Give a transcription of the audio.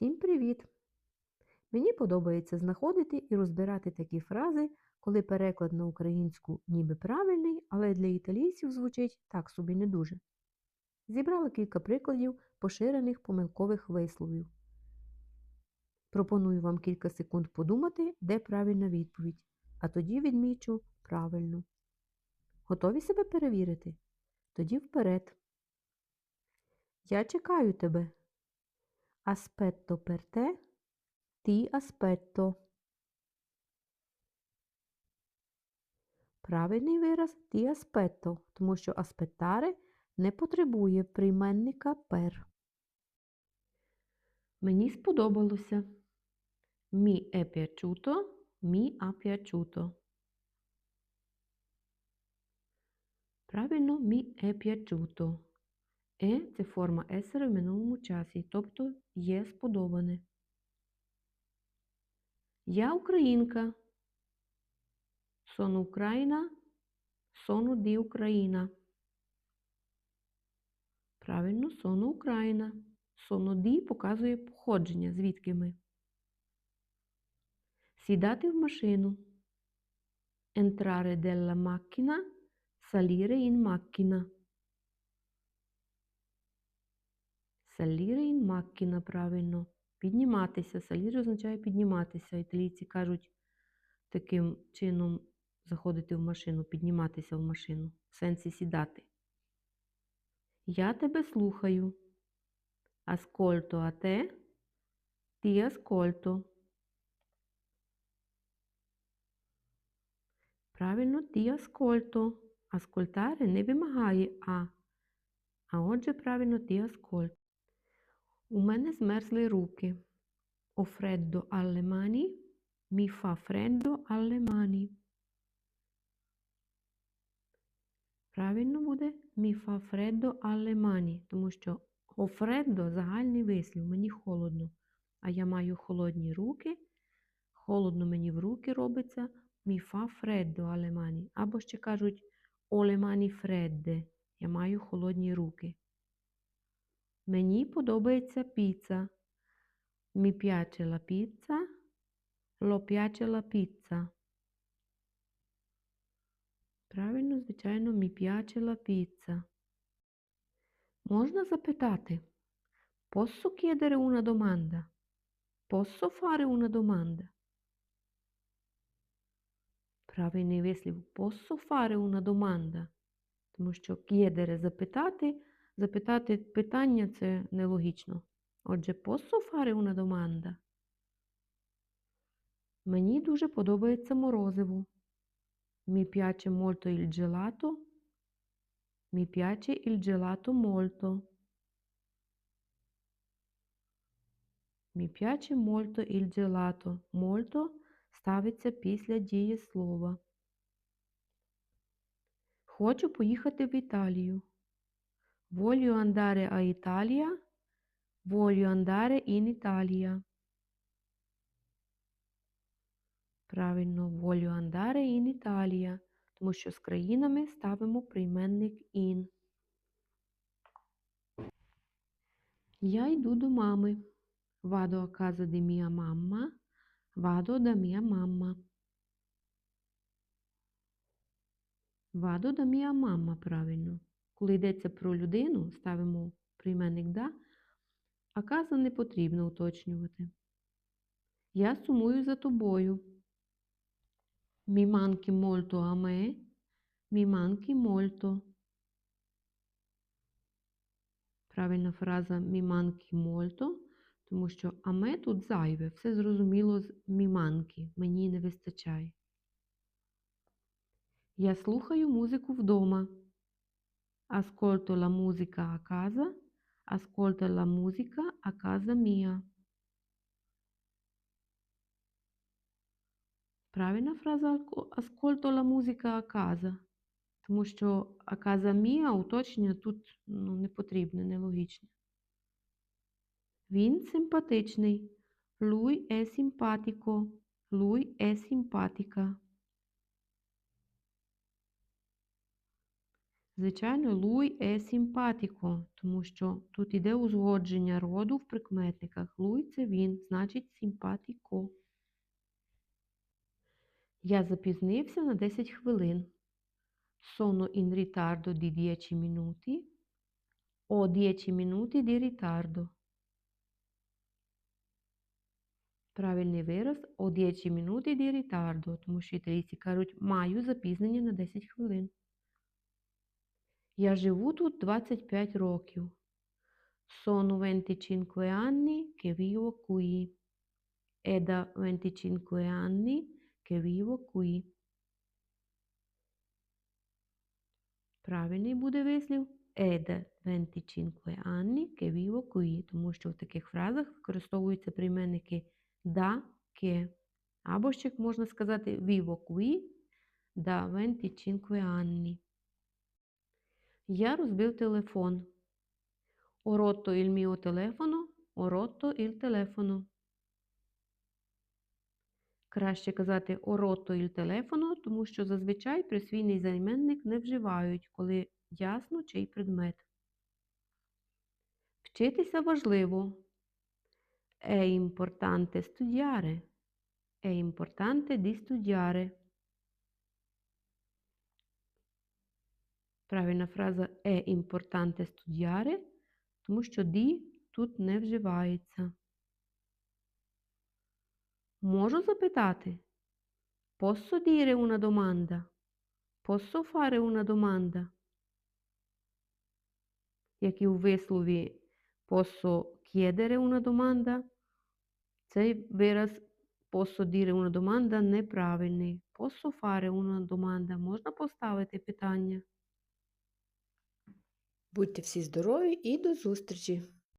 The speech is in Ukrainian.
Всім привіт! Мені подобається знаходити і розбирати такі фрази, коли переклад на українську ніби правильний, але для італійців звучить так собі не дуже. Зібрала кілька прикладів поширених помилкових висловів. Пропоную вам кілька секунд подумати, де правильна відповідь, а тоді відмічу правильну. Готові себе перевірити? Тоді вперед. Я чекаю тебе. Aspetto per te, ti aspetto. Правильний вираз ti aspetto, тому що aspettare не потребує прийменника per. Мені сподобалося. Mi è piaciuto, mi ha piaciuto. Правильно, mi è piaciuto. Е це форма есера в минулому часі, тобто є сподобане. Я українка. Sono Україна. Sono di Україна. Правильно, sono Україна. Sono di показує походження, звідки ми. Сідати в машину. Entrare della macchina, salire in macchina. Саліре ін маккіна, правильно. Підніматися. Саліре означає підніматися. Італійці кажуть таким чином заходити в машину, підніматися в машину, в сенсі сідати. Я тебе слухаю. Аскольто а те, ті аскольто. Правильно, ті аскольто. Аскольтаре не вимагає а. А отже, правильно, ті аскольто. У мене змерзли руки. Ho freddo alle mani, mi fa freddo alle mani. Правильно буде mi fa freddo alle mani, тому що ho freddo – загальний вислів, мені холодно. А я маю холодні руки. Холодно мені в руки робиться mi fa freddo alle mani. Або ще кажуть le mani. Я маю холодні руки. Мені подобається піца. Mi piace la pizza. Lo piace la pizza. Правильно, звичайно, mi piace la pizza. Можна запитати. Posso chiedere una domanda? Posso fare una domanda? Правильний вислів posso fare una domanda. Тому що chiedere – запитати, Запитати питання це нелогічно. Отже, posso fare una domanda? Мені дуже подобається морозиво. Mi piace molto il gelato. Mi piace il gelato molto. Mi piace molto il gelato. Molto ставиться після дієслова. Хочу поїхати в Італію. Voglio andare a Italia. Voglio andare in Italia. Правильно, voglio andare in Italia. Тому що з країнами ставимо прийменник in. Я йду до мами. Vado a casa di mia mamma. Vado da mia mamma. Vado da mia mamma, правильно. Коли йдеться про людину, ставимо прийменник да, а каза не потрібно уточнювати. Я сумую за тобою. Mi manchi molto a me. Правильна фраза mi manchi тому що а ме тут зайве, все зрозуміло з manchi, мені не вистачає. Я слухаю музику вдома. Ascolto la musica a casa, ascolta la musica a casa mia. Правильна фраза ascolto la musica a casa, тому що a casa mia уточнення тут ну, не потрібне, нелогічне. Він симпатичний. Lui è simpatico. Lui è simpatica. Звичайно, lui è simpatico, тому що тут іде узгодження роду в прикметниках. Lui – це він, значить simpatico. Я запізнився на 10 хвилин. Sono in ritardo di 10 minuti. Ho 10 minuti di ritardo. Правильний вираз о 10 minuti di ritardo, тому що італійці кажуть, маю запізнення на 10 хвилин. Я живу тут 25 років. Sono 25 anni che vivo qui. È da 25 anni che vivo qui. Правильний буде вислів è da 25 anni che vivo qui, тому що в таких фразах використовуються прийменники да, che. Або ще можна сказати vivo qui da 25 anni. Я розбив телефон. Ho rotto il mio telefono, ho rotto. Краще казати ho rotto telefono, тому що зазвичай присвійний займенник не вживають, коли ясно чий предмет. Вчитися важливо. È importante studiare. È importante di studiare. Правильна фраза è importante studiare, тому що di тут не вживається. Можу запитати? Posso dire una domanda? Posso fare una domanda? Як і у вислові posso chiedere una domanda, цей вираз posso dire una domanda неправильний. Posso fare una domanda. Можна поставити питання. Будьте всі здорові і до зустрічі!